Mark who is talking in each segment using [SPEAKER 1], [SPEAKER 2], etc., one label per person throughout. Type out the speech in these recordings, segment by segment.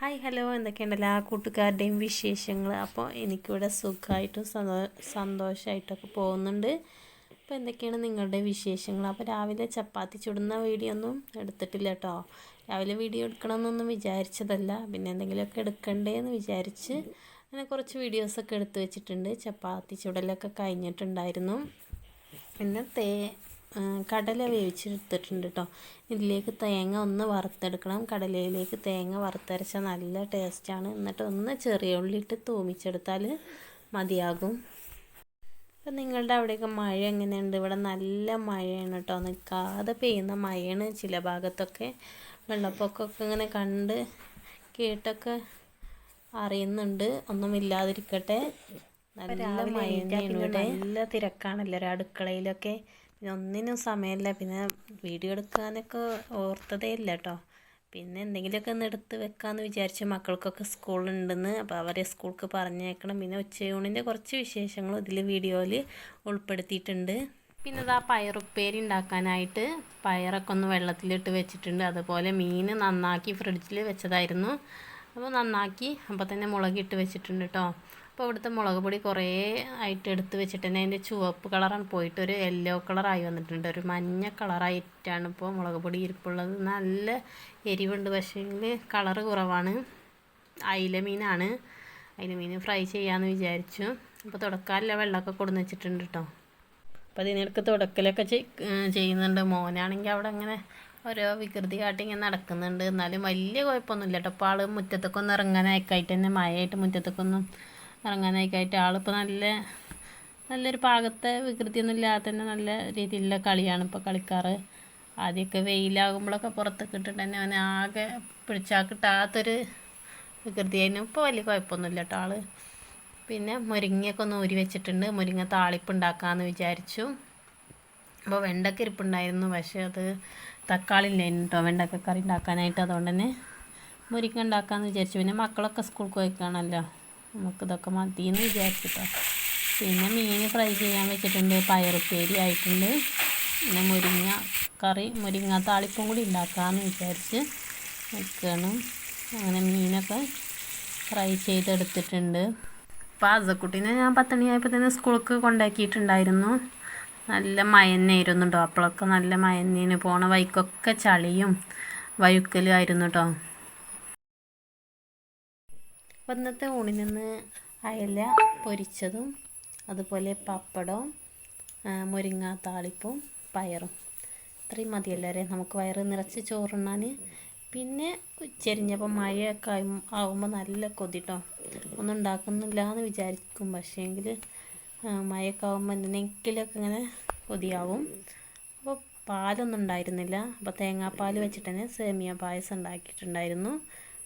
[SPEAKER 1] Hi hello. എന്തൊക്കെയുണ്ടല്ലോ? ആ കൂട്ടുകാരുടെയും വിശേഷങ്ങൾ അപ്പോൾ എനിക്കിവിടെ സുഖമായിട്ടും സന്തോ സന്തോഷമായിട്ടൊക്കെ പോകുന്നുണ്ട്. അപ്പോൾ എന്തൊക്കെയാണ് നിങ്ങളുടെ വിശേഷങ്ങൾ അപ്പോൾ രാവിലെ ചപ്പാത്തി ചുടുന്ന വീഡിയോ ഒന്നും എടുത്തിട്ടില്ല കേട്ടോ രാവിലെ വീഡിയോ എടുക്കണമെന്നൊന്നും വിചാരിച്ചതല്ല. പിന്നെ എന്തെങ്കിലുമൊക്കെ എടുക്കണ്ടേ എന്ന് വിചാരിച്ച് അങ്ങനെ കുറച്ച് വീഡിയോസൊക്കെ എടുത്തു വെച്ചിട്ടുണ്ട്. ചപ്പാത്തി ചുടലൊക്കെ കഴിഞ്ഞിട്ടുണ്ടായിരുന്നു. പിന്നെ തേ കടല വേവിച്ചെടുത്തിട്ടുണ്ട് കേട്ടോ ഇതിലേക്ക് തേങ്ങ ഒന്ന് വറുത്തെടുക്കണം. കടലയിലേക്ക് തേങ്ങ വറുത്തരച്ചാൽ നല്ല ടേസ്റ്റാണ്. എന്നിട്ട് ഒന്ന് ചെറിയ ഉള്ളി ഇട്ട് തൂമിച്ചെടുത്താൽ മതിയാകും. അപ്പം നിങ്ങളുടെ അവിടെയൊക്കെ മഴ എങ്ങനെയുണ്ട്? ഇവിടെ നല്ല മഴയാണ് കേട്ടോ നിൽക്കാതെ പെയ്യുന്ന മഴയാണ് ചില ഭാഗത്തൊക്കെ. വെള്ളപ്പൊക്കമൊക്കെ ഇങ്ങനെ കണ്ട് കേട്ടൊക്കെ അറിയുന്നുണ്ട്. ഒന്നും ഇല്ലാതിരിക്കട്ടെ. നല്ല മഴ നല്ല തിരക്കാണല്ലോ. അടുക്കളയിലൊക്കെ ഒന്നിനും സമയമില്ല. പിന്നെ വീഡിയോ എടുക്കാനൊക്കെ ഓർത്തതേ ഇല്ല കേട്ടോ പിന്നെ എന്തെങ്കിലുമൊക്കെ ഒന്ന് എടുത്ത് വെക്കാമെന്ന് വിചാരിച്ച് മക്കൾക്കൊക്കെ സ്കൂളുണ്ടെന്ന് അപ്പോൾ അവരെ സ്കൂൾക്ക് പറഞ്ഞേക്കണം പിന്നെ ഉച്ചയൂണിന്റെ കുറച്ച് വിശേഷങ്ങൾ ഇതിൽ വീഡിയോയിൽ ഉൾപ്പെടുത്തിയിട്ടുണ്ട്. പിന്നെ ഇതാ പയറുപ്പേരി ഉണ്ടാക്കാനായിട്ട് പയറൊക്കെ ഒന്ന് വെള്ളത്തിലിട്ട് വെച്ചിട്ടുണ്ട്. അതുപോലെ മീൻ നന്നാക്കി ഫ്രിഡ്ജിൽ വെച്ചതായിരുന്നു. അപ്പോൾ നന്നാക്കി അപ്പോൾ തന്നെ മുളകിട്ട് വെച്ചിട്ടുണ്ട് കേട്ടോ അപ്പോൾ ഇവിടുത്തെ മുളക് പൊടി കുറേ ആയിട്ട് എടുത്ത് വെച്ചിട്ട് തന്നെ അതിന്റെ ചുവപ്പ് കളറാണ് പോയിട്ട് ഒരു യെല്ലോ കളറായി വന്നിട്ടുണ്ട്. ഒരു മഞ്ഞ കളറായിട്ടാണ് ഇപ്പോൾ മുളക് പൊടി ഇരിപ്പുള്ളത്. നല്ല എരിവുണ്ട്. പക്ഷേങ്കിൽ കളറ് കുറവാണ്. അയില മീനാണ്. അയില മീൻ ഫ്രൈ ചെയ്യാമെന്ന് വിചാരിച്ചു. അപ്പോൾ തുടക്കാറില്ല വെള്ളമൊക്കെ കൊടുന്ന് വെച്ചിട്ടുണ്ട് കേട്ടോ അപ്പോൾ അതിനിടയ്ക്ക് തുടക്കലൊക്കെ ചെയ്യുന്നുണ്ട്. മോനാണെങ്കിൽ അവിടെ അങ്ങനെ ഓരോ വികൃതി കാട്ടി ഇങ്ങനെ നടക്കുന്നുണ്ട്. എന്നാലും വലിയ കുഴപ്പമൊന്നുമില്ല കേട്ടോ അപ്പോൾ ആൾ മുറ്റത്തൊക്കെ ഒന്ന് ഇറങ്ങാനായിക്കായിട്ട് തന്നെ മഴയായിട്ട് മുറ്റത്തൊക്കെ ഇറങ്ങാനായിക്കായിട്ട് ആളിപ്പോൾ നല്ല നല്ലൊരു പാകത്തെ വികൃതിയൊന്നും ഇല്ലാതെ തന്നെ നല്ല രീതിയിലുള്ള കളിയാണ് ഇപ്പോൾ കളിക്കാറ്. ആദ്യമൊക്കെ വെയിലാകുമ്പോഴൊക്കെ പുറത്തൊക്കെ ഇട്ടിട്ട് തന്നെ അവനെ ആകെ പിടിച്ചാൽ കിട്ടാത്തൊരു വികൃതിയായിരുന്നു. ഇപ്പോൾ വലിയ കുഴപ്പമൊന്നുമില്ല കേട്ടോ ആൾ പിന്നെ മുരിങ്ങയൊക്കെ ഒന്ന് ഊരി വെച്ചിട്ടുണ്ട്. മുരിങ്ങ താളിപ്പ് ഉണ്ടാക്കാമെന്ന് വിചാരിച്ചു. അപ്പോൾ വെണ്ടക്ക ഇരിപ്പുണ്ടായിരുന്നു. പക്ഷേ അത് തക്കാളി ഇല്ലായിരുന്നു കേട്ടോ വെണ്ടക്ക കറി ഉണ്ടാക്കാനായിട്ട്. അതുകൊണ്ട് തന്നെ മുരിങ്ങ ഉണ്ടാക്കാമെന്ന് വിചാരിച്ചു. പിന്നെ മക്കളൊക്കെ സ്കൂൾക്ക് പോയിക്കാണല്ലോ. നമുക്കിതൊക്കെ മതിയെന്ന് വിചാരിച്ചിട്ടോ. പിന്നെ മീൻ ഫ്രൈ ചെയ്യാൻ വെച്ചിട്ടുണ്ട്. പയറുപ്പേരി ആയിട്ടുണ്ട്. പിന്നെ മുരിങ്ങ കറി മുരിങ്ങ താളിപ്പും കൂടി ഉണ്ടാക്കാമെന്ന് വിചാരിച്ച് നിൽക്കണം അങ്ങനെ മീനൊക്കെ ഫ്രൈ ചെയ്തെടുത്തിട്ടുണ്ട്. അപ്പോൾ അസക്കുട്ടീനെ ഞാൻ പത്തണിയായപ്പോൾ തന്നെ സ്കൂൾക്ക് കൊണ്ടാക്കിയിട്ടുണ്ടായിരുന്നു. നല്ല മയന്നായിരുന്നു കേട്ടോ അപ്പോഴൊക്കെ നല്ല മയന്നേന്. പോണ വൈക്കൊക്കെ ചളിയും വഴുക്കലും ആയിരുന്നു കേട്ടോ അപ്പോൾ ഇന്നത്തെ നിന്ന് അയല പൊരിച്ചതും അതുപോലെ പപ്പടവും മുരിങ്ങ താളിപ്പും പയറും. ഇത്രയും മതിയല്ലേ നമുക്ക് വയറ് നിറച്ച് ചോറുണ്ണാൻ പിന്നെ ചെരിഞ്ഞപ്പോൾ മഴയൊക്കെ ആകുമ്പോൾ നല്ല കൊതിട്ടോ. ഒന്നും ഉണ്ടാക്കുന്നില്ല എന്ന് വിചാരിക്കും പക്ഷേങ്കിൽ മഴയൊക്കെ ആകുമ്പോൾ എന്തെങ്കിലുമൊക്കെ ഇങ്ങനെ കൊതിയാവും. അപ്പോൾ പാലൊന്നും ഉണ്ടായിരുന്നില്ല. അപ്പോൾ തേങ്ങാപ്പാൽ വെച്ചിട്ട് തന്നെ സേമിയ പായസം ഉണ്ടാക്കിയിട്ടുണ്ടായിരുന്നു.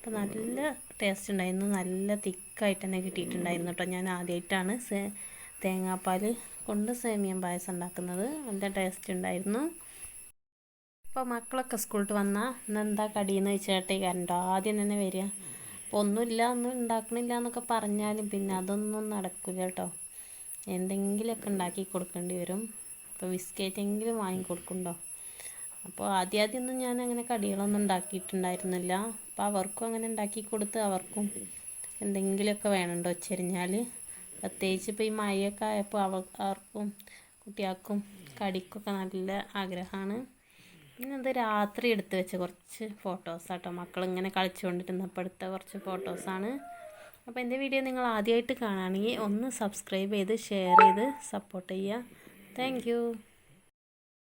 [SPEAKER 1] അപ്പോൾ നല്ല ടേസ്റ്റ് ഉണ്ടായിരുന്നു നല്ല തിക്കായിട്ട് തന്നെ കിട്ടിയിട്ടുണ്ടായിരുന്നു കേട്ടോ ഞാൻ ആദ്യമായിട്ടാണ് തേങ്ങാപ്പാൽ കൊണ്ട് സേമിയം പായസം ഉണ്ടാക്കുന്നത് നല്ല ടേസ്റ്റ് ഉണ്ടായിരുന്നു അപ്പോൾ മക്കളൊക്കെ സ്കൂളിൽ വന്നാൽ ഇന്നെന്താ കടിയെന്ന് വെച്ചാട്ടേ കണ്ടോ ആദ്യം തന്നെ വരിക അപ്പോൾ ഒന്നുമില്ല ഒന്നും ഉണ്ടാക്കണില്ല എന്നൊക്കെ പറഞ്ഞാലും പിന്നെ അതൊന്നും നടക്കില്ല കേട്ടോ എന്തെങ്കിലുമൊക്കെ ഉണ്ടാക്കി കൊടുക്കേണ്ടി വരും. അപ്പോൾ ബിസ്ക്കറ്റെങ്കിലും വാങ്ങി കൊടുക്കണ്ടോ അപ്പോൾ ആദ്യാദ്യമൊന്നും ഞാൻ അങ്ങനെ കടികളൊന്നും ഉണ്ടാക്കിയിട്ടുണ്ടായിരുന്നില്ല. അപ്പോൾ അവർക്കും അങ്ങനെ ഉണ്ടാക്കി കൊടുത്ത് അവർക്കും എന്തെങ്കിലുമൊക്കെ വേണമുണ്ടോ വെച്ചെറിഞ്ഞാൽ പ്രത്യേകിച്ച് ഇപ്പോൾ ഈ മഴയൊക്കെ ആയപ്പോൾ അവർ അവർക്കും കുട്ടികൾക്കും കടിക്കൊക്കെ നല്ല ആഗ്രഹമാണ്. പിന്നെ അത് രാത്രി എടുത്ത് വെച്ച കുറച്ച് ഫോട്ടോസ് ആട്ടോ. മക്കൾ ഇങ്ങനെ കളിച്ചുകൊണ്ടിരുന്നപ്പോൾ എടുത്ത കുറച്ച് ഫോട്ടോസാണ് അപ്പോൾ എന്റെ വീഡിയോ നിങ്ങൾ ആദ്യമായിട്ട് കാണുകയാണെങ്കിൽ ഒന്ന് സബ്സ്ക്രൈബ് ചെയ്ത് ഷെയർ ചെയ്ത് സപ്പോർട്ട് ചെയ്യുക. താങ്ക്